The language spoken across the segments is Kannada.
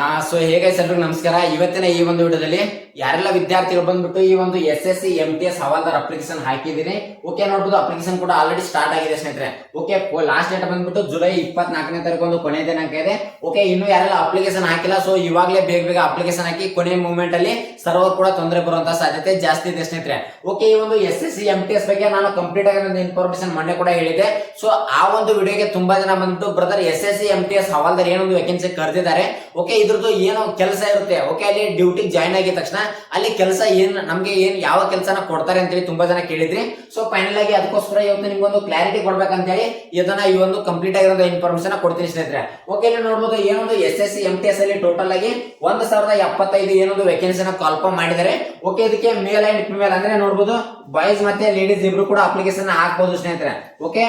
ಆ ಸೊ ಹೇಗೆ ಎಲ್ರಿಗೂ ನಮಸ್ಕಾರ. ಇವತ್ತಿನ ಈ ಒಂದು ವಿಡಿಯೋದಲ್ಲಿ ಯಾರೆಲ್ಲ ವಿದ್ಯಾರ್ಥಿಗಳು ಬಂದ್ಬಿಟ್ಟು ಈ ಒಂದು S S C M T S ಹವಾಲ್ದಾರ್ ಅಪ್ಲಿಕೇಶನ್ ಹಾಕಿದ್ದೀನಿ ಓಕೆ ನೋಡ್ಬೋದು ಅಪ್ಲಿಕೇಶನ್ ಕೂಡ ಆಲ್ರೆಡಿ ಸ್ಟಾರ್ಟ್ ಆಗಿದೆ ಸ್ನೇಹಿತರೆ. ಓಕೆ ಲಾಸ್ಟ್ ಡೇಟ್ ಬಂದ್ಬಿಟ್ಟು ಜುಲೈ ಇಪ್ಪತ್ನಾಲ್ಕನೇ ತಾರೀಕು ಒಂದು ಕೊನೆ ದಿನಾಂಕ ಇದೆ. ಓಕೆ ಇನ್ನು ಯಾರೆಲ್ಲ ಅಪ್ಲಿಕೇಶನ್ ಹಾಕಿಲ್ಲ ಸೊ ಇವಾಗಲೇ ಬೇಗ ಬೇಗ ಅಪ್ಲಿಕೇಶನ್ ಹಾಕಿ ಕೊನೆ ಮೂಮೆಂಟ್ ಅಲ್ಲಿ ಸರ್ವರ್ ಕೂಡ ತೊಂದರೆ ಬರುವಂತಹ ಸಾಧ್ಯತೆ ಜಾಸ್ತಿ ಇದೆ ಸ್ನೇಹಿತರೆ. ಓಕೆ ಈ ಒಂದು S S C M T S ಬಗ್ಗೆ ನಾನು ಕಂಪ್ಲೀಟ್ ಆಗಿ ಒಂದು ಇನ್ಫಾರ್ಮೇಶನ್ ಮೊನ್ನೆ ಕೂಡ ಹೇಳಿದೆ ಸೊ ಆ ಒಂದು ವಿಡಿಯೋಗೆ ತುಂಬಾ ಜನ ಬಂದ್ಬಿಟ್ಟು brother S S C M T S ಹವಾಲ್ದಾರ್ ಏನೊಂದು ವೇಕೆನ್ಸಿ ಕರೆದಿದ್ದಾರೆ. ಓಕೆ ಇದ್ರದ್ದು ಏನೋ ಕೆಲಸ ಇರುತ್ತೆ. ಓಕೆ ಅಲ್ಲಿ ಡ್ಯೂಟಿಗೆ ಜಾಯ್ನ್ ಆಗಿದ ತಕ್ಷಣ ಅಲ್ಲಿ ಕೆಲಸ ಏನ್, ನಮಗೆ ಏನ್ ಯಾವ ಕೆಲಸನ ಕೊಡ್ತಾರೆ ಅಂತೇಳಿ ತುಂಬಾ ಜನ ಕೇಳಿದ್ರಿ. ಸೊ ಫೈನಲ್ ಆಗಿ ಅದಕ್ಕೋಸ್ಕರ ಇವತ್ತು ನಿಮ್ಗೊಂದು ಕ್ಲಾರಿಟಿ ಕೊಡ್ಬೇಕಂತ ಹೇಳಿ ಇದನ್ನ ಈ ಒಂದು ಕಂಪ್ಲೀಟ್ ಆಗಿರೋ ಇನ್ಫಾರ್ಮೇಶನ್ ಕೊಡ್ತೀನಿ ಸ್ನೇಹಿತರೆ. ಓಕೆ ಇಲ್ಲಿ ನೋಡ್ಬೋದು ಏನೊಂದು S S C M T S ಅಲ್ಲಿ ಟೋಟಲ್ ಆಗಿ ಒಂದ್ ಸಾವಿರದ ಎಪ್ಪತ್ತೈದು ಏನೊಂದು ವೇಕೆನ್ಸಿನ ಕಾಲ್ಫಾರ್ಮ್ ಮಾಡಿದ್ದಾರೆ. ಓಕೆ ಇದಕ್ಕೆ ಮೇಲ್ ಅಂಡ್ ಫಿಮೇಲ್ ಅಂದ್ರೆ ನೋಡ್ಬೋದು ಬಾಯ್ಸ್ ಮತ್ತೆ ಲೇಡೀಸ್ ಇಬ್ರು ಕೂಡ ಅಪ್ಲಿಕೇಶನ್ ಹಾಕ್ಬೋದು ಸ್ನೇಹಿತರೆ. ಓಕೆ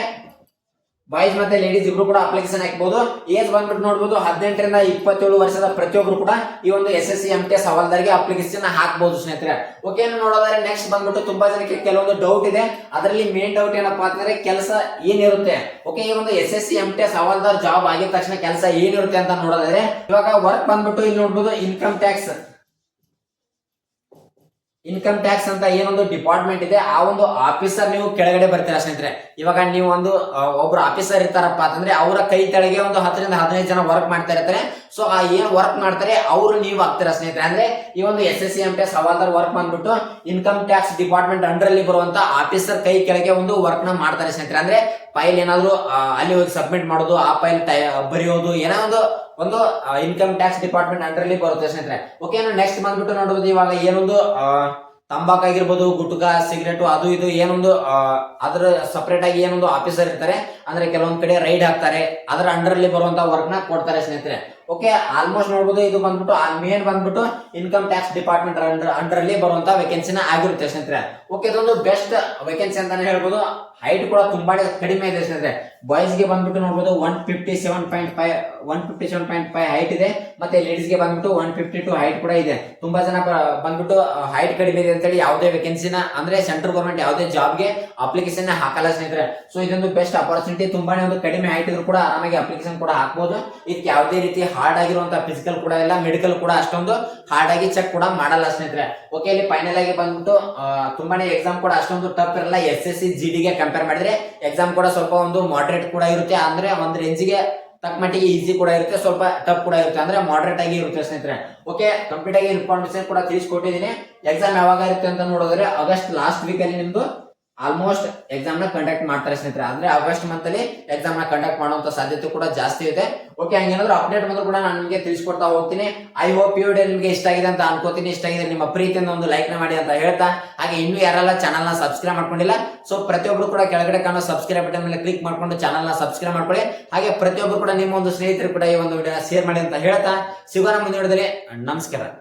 ಬಾಯ್ಸ್ ಮತ್ತೆ ಲೇಡೀಸ್ ಇಬ್ರು ಕೂಡ ಅಪ್ಲಿಕೇಶನ್ ಹಾಕಬಹುದು ಏಜ್ ಬಂದ್ಬಿಟ್ಟು ನೋಡಬಹುದು ಹದಿನೆಂಟರಿಂದ ಇಪ್ಪತ್ತೇಳು ವರ್ಷದ ಪ್ರತಿಯೊಬ್ರು ಕೂಡ ಈ ಒಂದು S S C M T S ಹವಾಲ್ದಾರ್ಗೆ application ಹಾಕಬಹುದು ಸ್ನೇಹಿತರೆ. ಓಕೆ ನೋಡೋದಾದ್ರೆ ನೆಕ್ಸ್ಟ್ ಬಂದ್ಬಿಟ್ಟು ತುಂಬಾ ಜನಕ್ಕೆ ಕೆಲವೊಂದು ಡೌಟ್ ಇದೆ. ಅದರಲ್ಲಿ ಮೇನ್ ಡೌಟ್ ಏನಪ್ಪಾ ಅಂತಂದ್ರೆ ಕೆಲಸ ಏನಿರುತ್ತೆ? ಓಕೆ ಈ ಒಂದು S S C M T S ಹವಾಲ್ದಾರ್ ಜಾಬ್ ಆಗಿದ ತಕ್ಷಣ ಕೆಲಸ ಏನಿರುತ್ತೆ ಅಂತ ನೋಡೋದಾದ್ರೆ, ಇವಾಗ ವರ್ಕ್ ಬಂದ್ಬಿಟ್ಟು ಇಲ್ಲಿ ನೋಡ್ಬೋದು ಇನ್ಕಮ್ ಟ್ಯಾಕ್ಸ್ ಇನ್ಕಮ್ ಟ್ಯಾಕ್ಸ್ ಅಂತ ಏನೊಂದು ಡಿಪಾರ್ಟ್ಮೆಂಟ್ ಇದೆ, ಆ ಒಂದು ಆಫೀಸರ್ ನೀವು ಕೆಳಗಡೆ ಬರ್ತೀರಾ ಸ್ನೇಹಿತರೆ? ಇವಾಗ ನೀವು ಒಂದು ಒಬ್ರು ಆಫೀಸರ್ ಇರ್ತಾರಪ್ಪ ಅಂತಂದ್ರೆ ಅವರ ಕೈ ಕೆಳಗೆ ಒಂದು ಹತ್ತರಿಂದ ಹದಿನೈದು ಜನ ವರ್ಕ್ ಮಾಡ್ತಾ ಇರ್ತಾರೆ. ಸೊ ಆ ಏನ್ ವರ್ಕ್ ಮಾಡ್ತಾರೆ, ಅವರು ನೀವು ಆಗ್ತೀರಾ ಸ್ನೇಹಿತರೆ? ಅಂದ್ರೆ ಈ ಒಂದು S S C M T ಹವಾಲ್ದಾರ್ ವರ್ಕ್ ಬಂದ್ಬಿಟ್ಟು ಇನ್ಕಮ್ ಟ್ಯಾಕ್ಸ್ ಡಿಪಾರ್ಟ್ಮೆಂಟ್ ಅಂಡರ್ ಅಲ್ಲಿ ಬರುವಂತ ಆಫೀಸರ್ ಕೈ ಕೆಳಗೆ ಒಂದು ವರ್ಕ್ನ ಮಾಡ್ತಾರೆ ಸ್ನೇಹಿತರೆ. ಅಂದ್ರೆ ಫೈಲ್ ಏನಾದರೂ ಅಲ್ಲಿ ಹೋಗಿ ಸಬ್ಮಿಟ್ ಮಾಡೋದು, ಆ ಫೈಲ್ ಬರೆಯೋದು, ಏನೋ ಒಂದು ಒಂದು ಇನ್ಕಮ್ ಟ್ಯಾಕ್ಸ್ ಡಿಪಾರ್ಟ್ಮೆಂಟ್ ಅಂಡರ್ ಅಲ್ಲಿ ಬರುತ್ತೆ ಸ್ನೇಹಿತರೆ. ಓಕೆ ನೆಕ್ಸ್ಟ್ ಬಂದ್ಬಿಟ್ಟು ನೋಡಬಹುದು ಇವಾಗ ಏನೊಂದು ತಂಬಾಕ್ ಆಗಿರ್ಬೋದು, ಗುಟ್ಕಾ, ಸಿಗರೇಟು, ಅದು ಇದು ಏನೊಂದು ಅದರ ಸಪರೇಟ್ ಆಗಿ ಏನೊಂದು ಆಫೀಸರ್ ಇರ್ತಾರೆ. ಅಂದ್ರೆ ಕೆಲವೊಂದ್ ಕಡೆ ರೈಡ್ ಹಾಕ್ತಾರೆ. ಅದರ ಅಂಡರ್ ಅಲ್ಲಿ ಬರುವಂತ ವರ್ಕ್ನ ಕೊಡ್ತಾರೆ ಸ್ನೇಹಿತರೆ. ಓಕೆ ಆಲ್ಮೋಸ್ಟ್ ನೋಡ್ಬೋದು, ಇದು ಬಂದ್ಬಿಟ್ಟು ಮೇನ್ ಬಂದ್ಬಿಟ್ಟು ಇನ್ಕಮ್ ಟ್ಯಾಕ್ಸ್ ಡಿಪಾರ್ಟ್ಮೆಂಟ್ ಅಂಡರ್ ಅಲ್ಲಿ ಬರುವಂತ ವೇಕೆನ್ಸಿನ ಆಗಿರುತ್ತೆ ಸ್ನೇಹಿತರೆ. ಓಕೆ ಇದೊಂದು ಬೆಸ್ಟ್ ವೇಕೆನ್ಸಿ ಅಂತಾನೆ ಹೇಳ್ಬೋದು. ಹೈಟ್ ಕೂಡ ತುಂಬಾ ಕಡಿಮೆ ಇದೆ ಸ್ನೇಹಿತರೆ. ಬಾಯ್ಸ್ಗೆ ಬಂದ್ಬಿಟ್ಟು ನೋಡ್ಬೋದು one fifty seven point five one fifty seven point five height ಇದೆ. ಮತ್ತೆ ಲೇಡೀಸ್ಗೆ ಬಂದ್ಬಿಟ್ಟು ಒನ್ ಫಿಫ್ಟಿ ಟು ಹೈಟ್ ಕೂಡ ಇದೆ. ತುಂಬಾ ಜನ ಬಂದ್ಬಿಟ್ಟು ಹೈಟ್ ಕಡಿಮೆ ಇದೆ ಅಂತೇಳಿ ಯಾವುದೇ ವೇಕೆನ್ಸಿನ ಅಂದ್ರೆ ಸೆಂಟ್ರಲ್ ಗೌರ್ಮೆಂಟ್ ಯಾವುದೇ ಜಾಬ್ಗೆ ಅಪ್ಲಿಕೇಶನ್ ಹಾಕಲ್ಲ ಸ್ನೇಹಿತರೆ. ಸೊ ಇದೊಂದು ಬೆಸ್ಟ್ ಅಪರ್ಚುನಿಟಿ ತುಂಬಾನೇ ಒಂದು ಕಡಿಮೆ ಹೈಟ್ ಇದ್ರು ಕೂಡ ಆರಾಮಾಗಿ ಅಪ್ಲಿಕೇಶನ್ ಕೂಡ ಹಾಕ್ಬೋದು. ಇದಕ್ಕೆ ಯಾವುದೇ ರೀತಿ ಹಾರ್ಡ್ ಆಗಿರುವಂತಹ ಫಿಸಿಕಲ್ ಕೂಡ ಇಲ್ಲ ಮೆಡಿಕಲ್ ಕೂಡ ಅಷ್ಟೊಂದು ಹಾರ್ಡ್ ಆಗಿ ಚೆಕ್ ಕೂಡ ಮಾಡಲ್ಲ ಸ್ನೇಹಿತರೆ. ಓಕೆ ಇಲ್ಲಿ ಫೈನಲ್ ಆಗಿ ಬಂದ್ಬಿಟ್ಟು ತುಂಬಾನೇ ಎಕ್ಸಾಮ್ ಕೂಡ ಅಷ್ಟೊಂದು ಟಫ್ ಇರಲ್ಲ. ಎಸ್ ಎಸ್ ಸಿ ಜಿ ಡಿಗೆ ಕಂಪೇರ್ ಮಾಡಿದ್ರೆ ಎಕ್ಸಾಮ್ ಕೂಡ ಸ್ವಲ್ಪ ಒಂದು ಮಾಡ್ರೇಟ್ ಕೂಡ ಇರುತ್ತೆ. ಅಂದ್ರೆ ಒಂದ್ ರೇಂಜಿಗೆ ತಕ್ಕ ಮಟ್ಟಿಗೆ ಈಸಿ ಕೂಡ ಇರುತ್ತೆ, ಸ್ವಲ್ಪ ಟಫ್ ಕೂಡ ಇರುತ್ತೆ. ಅಂದ್ರೆ ಮಾಡ್ರೇಟ್ ಆಗಿ ಇರುತ್ತೆ ಸ್ನೇಹಿತರೆ. ಓಕೆ ಕಂಪ್ಲೀಟ್ ಆಗಿ ಇನ್ಫಾರ್ಮೇಶನ್ ಕೂಡ ತಿಳಿಸ್ಕೊಟ್ಟಿದ್ದೀನಿ. ಎಕ್ಸಾಮ್ ಯಾವಾಗ ಇರುತ್ತೆ ಅಂತ ನೋಡಿದ್ರೆ ಆಗಸ್ಟ್ ಲಾಸ್ಟ್ ವೀಕ್ ಅಲ್ಲಿ ನಿಮ್ದು ಆಲ್ಮೋಸ್ಟ್ ಎಕ್ಸಾಮ್ನ ಕಂಡಕ್ಟ್ ಮಾಡ್ತಾರೆ ಸ್ನೇಹಿತರೆ. ಅಂದ್ರೆ ಆಗಸ್ಟ್ ಮಂತ್ ಅಲ್ಲಿ ಎಕ್ಸಾಮ್ನ ಕಂಡಕ್ಟ್ ಮಾಡುವಂತ ಸಾಧ್ಯತೆ ಕೂಡ ಜಾಸ್ತಿ ಇದೆ. ಓಕೆ ಹಂಗೇನಾದ್ರು ಅಪ್ಡೇಟ್ ಬಂದ್ರು ಕೂಡ ನಾನು ನಿಮಗೆ ತಿಳಿಸ್ಕೊಡ್ತಾ ಹೋಗ್ತೀನಿ. ಐ ಹೋಪ್ ಈ ಡೇ ನಿಮಗೆ ಇಷ್ಟ ಆಗಿದೆ ಅಂತ ಅನ್ಕೋತೀನಿ. ಇಷ್ಟ ಆಗಿದೆ ನಿಮ್ಮ ಪ್ರೀತಿಯಿಂದ ಒಂದು ಲೈಕ್ನ ಮಾಡಿ ಅಂತ ಹೇಳ್ತಾ. ಹಾಗೆ ಇನ್ನೂ ಯಾರೆಲ್ಲ ಚಾನಲ್ನ ಸಬ್ಸ್ಕ್ರೈಬ್ ಮಾಡ್ಕೊಂಡಿಲ್ಲ ಸೊ ಪ್ರತಿಯೊಬ್ರು ಕೂಡ ಕೆಳಗಡೆ ಕಾಣೋ ಸಬ್ಸ್ಕ್ರೈಬ್ ಬಟನ್ ಮೇಲೆ ಕ್ಲಿಕ್ ಮಾಡ್ಕೊಂಡು ಚಾನಲ್ನ ಸಬ್ಸ್ಕ್ರೈಬ್ ಮಾಡ್ಕೊಳ್ಳಿ. ಹಾಗೆ ಪ್ರತಿಯೊಬ್ರು ಕೂಡ ನಿಮ್ಮ ಒಂದು ಸ್ನೇಹಿತರು ಕೂಡ ಈ ಒಂದು ವಿಡಿಯೋ ಶೇರ್ ಮಾಡಿ ಅಂತ ಹೇಳ್ತಾ. ಸಿಗೋಣ ಮುಂದಿನ ವಿಡಿಯೋದಲ್ಲಿ. ನಮಸ್ಕಾರ.